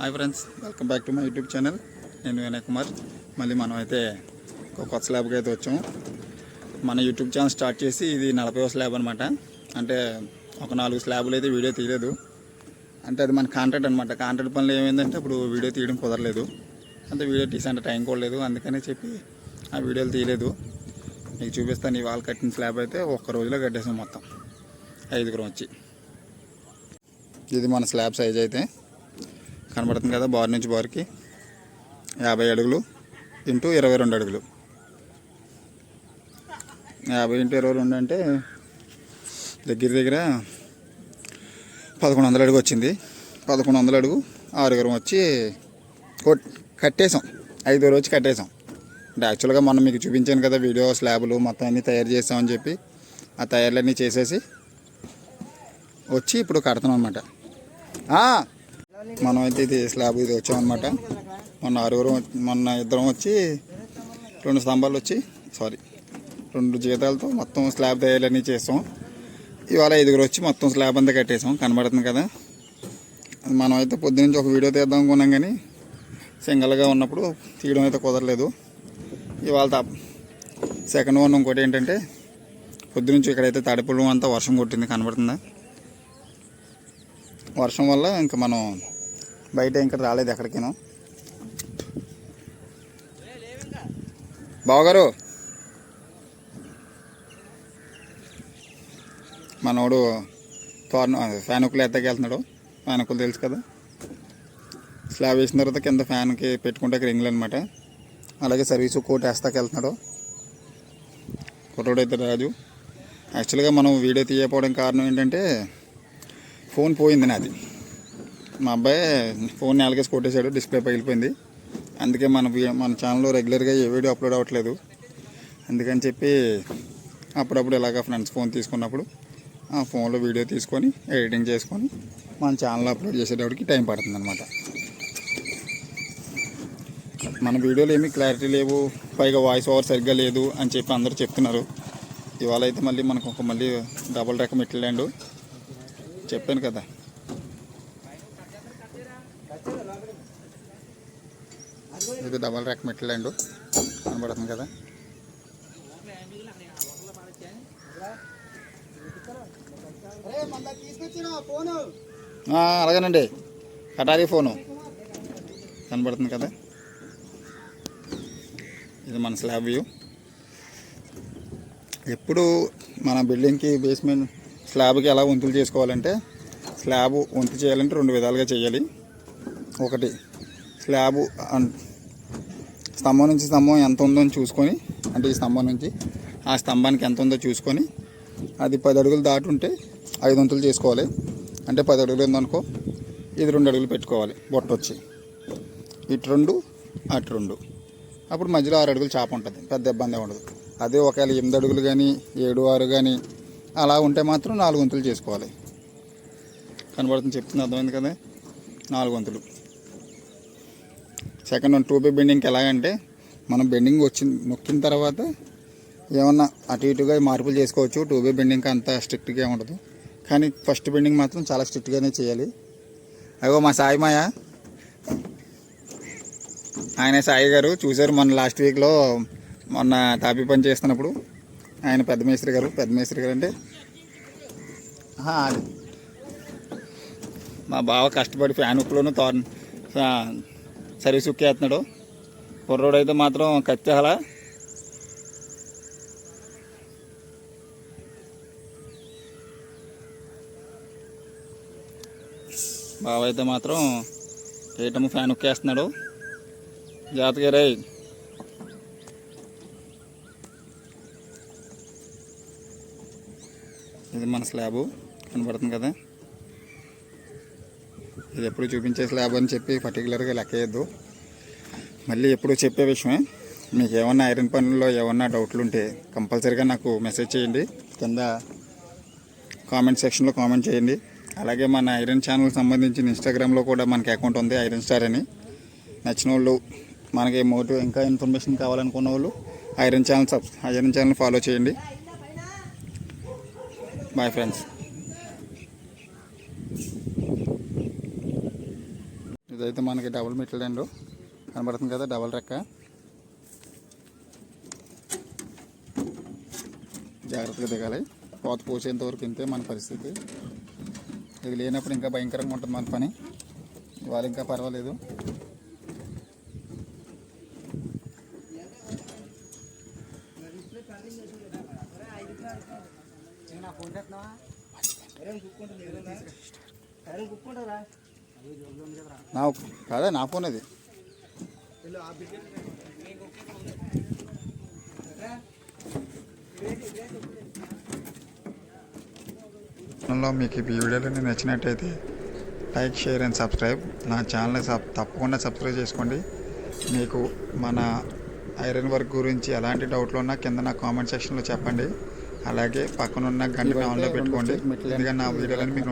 Hi friends welcome back to my YouTube channel నేను వినయ్ కుమార్. మళ్ళీ మనం అయితే ఒక కొత్త స్లాబ్కి అయితే వచ్చాము. మన యూట్యూబ్ ఛానల్ స్టార్ట్ చేసి ఇది నలభై స్లాబ్ అనమాట అంటే ఒక నాలుగు స్లాబులు అయితే వీడియో తీయలేదు. అంటే అది మన కాంట్రాక్ట్ అనమాట కాంట్రాక్ట్ పనులు ఏమైందంటే ఇప్పుడు వీడియో తీయడం కుదరలేదు. అంటే వీడియో తీసేంత టైం కూడా లేదు. అందుకని చెప్పి ఆ వీడియోలు తీయలేదు. మీకు చూపిస్తాను ఈ వాళ్ళు కట్టిన స్లాబ్ అయితే ఒక్క రోజులో కట్టేసాం మొత్తం. ఐదుగురం వచ్చి. ఇది మన స్లాబ్ సైజ్ అయితే. కనబడుతుంది కదా బార్ నుంచి బార్కి. యాభై అడుగులు ఇంటూ ఇరవై రెండు అడుగులు. యాభై ఇంటూ ఇరవై రెండు అంటే దగ్గర దగ్గర పదకొండు వందల అడుగు వచ్చింది. పదకొండు వందల అడుగు ఆరుగురం వచ్చి కొట్ కట్టేసాం ఐదు వచ్చి కట్టేసాం అంటే యాక్చువల్గా మొన్న మీకు చూపించాను కదా వీడియో స్లాబులు మొత్తం అన్నీ తయారు చేసామని చెప్పి. ఆ తయారులన్నీ చేసేసి వచ్చి ఇప్పుడు కడతాం అనమాట మనం అయితే ఇది స్లాబ్ ఇది వచ్చామన్నమాట. మొన్న ఆరుగురు మొన్న ఇద్దరం వచ్చి రెండు స్తంభాలు వచ్చి సారీ రెండు జీతాలతో మొత్తం స్లాబ్ తయారులన్నీ చేసాం. ఇవాళ ఐదుగురు వచ్చి మొత్తం స్లాబ్ అంతా కట్టేసాం కనబడుతుంది కదా. మనం అయితే పొద్దునుంచి ఒక వీడియో తీద్దాం అనుకున్నాం కానీ సింగల్గా ఉన్నప్పుడు తీయడం అయితే కుదరలేదు. ఇవాళ సెకండ్ వన్ ఇంకోటి ఏంటంటే పొద్దునుంచి ఇక్కడైతే తడిపులు అంతా వర్షం కొట్టింది కనబడుతుందా? వర్షం వల్ల ఇంకా మనం బయట ఇంకా రాలేదు ఎక్కడికైనా. బావగారు మనోడు తోరణ ఫ్యాన్ ఒకలు ఎత్తకి వెళ్తున్నాడు. ఫ్యాన్ తెలుసు కదా. స్లాబ్ వేసిన తర్వాత కింద ఫ్యాన్కి పెట్టుకుంటే రింగ్లు అనమాట అలాగే సర్వీస్ కోట్ వేస్తాకి వెళ్తున్నాడు. అయితే రాజు యాక్చువల్గా మనం వీడియో తీయకపోవడం కారణం ఏంటంటే ఫోన్ పోయింది నాది. మా అబ్బాయి ఫోన్ నేలకేసి కొట్టేశాడు డిస్ప్లే పగిలిపోయింది. అందుకే మన మన ఛానల్లో రెగ్యులర్గా ఏ వీడియో అప్లోడ్ అవ్వట్లేదు. అందుకని చెప్పి అప్పుడప్పుడు ఇలాగ ఫ్రెండ్స్ ఫోన్ తీసుకున్నప్పుడు ఆ ఫోన్లో వీడియో తీసుకొని ఎడిటింగ్ చేసుకొని మన ఛానల్లో అప్లోడ్ చేసేటప్పటికి టైం పడుతుంది అనమాట మన వీడియోలు ఏమీ క్లారిటీ లేవు పైగా వాయిస్ ఓవర్ సరిగ్గా లేదు అని చెప్పి అందరూ చెప్తున్నారు. ఇవాళ అయితే మళ్ళీ మనకు ఒక మళ్ళీ డబల్ రకం ఇట్లండు చెప్పాను కదా. ఇది డబల్ ర్యాక్ మెట్లండు కనబడుతుంది కదా. అలాగేనండి. కటారీ ఫోను. కనబడుతుంది కదా. ఇది మన స్లాబ్ వ్యూ. ఎప్పుడు మన బిల్డింగ్కి బేస్మెంట్ స్లాబ్కి ఎలా వంతులు చేసుకోవాలంటే స్లాబ్ వంతు చేయాలంటే రెండు విధాలుగా చేయాలి. ఒకటి స్లాబ్ స్తంభం నుంచి స్తంభం ఎంత ఉందో అని చూసుకొని అంటే ఈ స్తంభం నుంచి ఆ స్తంభానికి ఎంత ఉందో చూసుకొని అది పది అడుగులు దాటుంటే ఉంటే ఐదు వంతులు చేసుకోవాలి. అంటే పది అడుగులు ఉందనుకో ఇది రెండు అడుగులు పెట్టుకోవాలి బొట్ట వచ్చి ఇటు రెండు అటు రెండు. అప్పుడు మధ్యలో ఆరు అడుగులు చేప ఉంటుంది పెద్ద ఇబ్బంది ఏం ఉండదు. అదే ఒకవేళ ఎనిమిది అడుగులు కానీ ఏడు ఆరు కానీ అలా ఉంటే మాత్రం నాలుగు వంతులు చేసుకోవాలి. కనబడుతుంది చెప్తుంది అర్థమైంది కదా? నాలుగు వంతులు. సెకండ్ వన్ టూ బై బెండింగ్కి ఎలాగంటే మనం బెండింగ్ వచ్చి నొక్కిన తర్వాత ఏమన్నా అటు ఇటుగా మార్పులు చేసుకోవచ్చు. టూ బై బెండింగ్ అంత స్ట్రిక్ట్గా ఉండదు. కానీ ఫస్ట్ బెండింగ్ మాత్రం చాలా స్ట్రిక్ట్గానే చేయాలి. అగో మా సాయి మాయ. ఆయన సాయి గారు చూశారు మొన్న లాస్ట్ వీక్లో మొన్న తాపీ పని చేస్తున్నప్పుడు. ఆయన పెద్ద మేస్త్రి గారు పెద్ద మేస్త్రి గారు అంటే అది. మా బావ కష్టపడి ఫ్యాన్ ఉక్కులోను తోర సర్వీస్ ఉక్కేస్తున్నాడు కుర్రోడు అయితే మాత్రం కత్తిహల బావ అయితే మాత్రం ఏటము ఫ్యాన్ ఉక్కేస్తున్నాడు. జాతకరే ఇది మన స్లాబు కనబడుతుంది కదా. ఇది ఎప్పుడు చూపించే స్లాబ్ అని చెప్పి పర్టికులర్గా లెక్కేయద్దు మళ్ళీ ఎప్పుడు చెప్పే విషయమే మీకు ఏమన్నా ఐరన్ పనుల్లో ఏమన్నా డౌట్లు ఉంటే కంపల్సరీగా నాకు మెసేజ్ చేయండి. కింద కామెంట్ సెక్షన్లో కామెంట్ చేయండి. అలాగే మన ఐరన్ ఛానల్ సంబంధించిన ఇన్స్టాగ్రామ్లో కూడా మనకి అకౌంట్ ఉంది ఐరన్ స్టార్ అని. నచ్చిన వాళ్ళు మనకి మోటివ్ ఇంకా ఇన్ఫర్మేషన్ కావాలనుకున్న వాళ్ళు iron channel sub iron channel follow చేయండి. మై ఫ్రెండ్స్ ఇదైతే మనకి డబుల్ మెట్లు దండు. కనబడుతుంది కదా డబుల్ రెక్క జాగ్రత్తగా దిగాలి. కోత పోసేంత వరకు ఇంతే మన పరిస్థితి. ఇది లేనప్పుడు ఇంకా భయంకరంగా ఉంటుంది మన పని. ఇవాళ ఇంకా పర్వాలేదు. నా కాదా నా ఫోన్ అది. మీకు ఈ వీడియోలు నచ్చినట్టయితే లైక్ షేర్ అండ్ సబ్స్క్రైబ్. నా ఛానల్ సబ్ తప్పకుండా సబ్స్క్రైబ్ చేసుకోండి. మీకు మన ఐరన్ వర్క్ గురించి ఎలాంటి డౌట్లు ఉన్నా కింద నా కామెంట్ సెక్షన్లో చెప్పండి. అలాగే పక్కనున్న గంట ఆన్లో పెట్టుకోండి. ఎందుకంటే నా వీడియోలను మీకు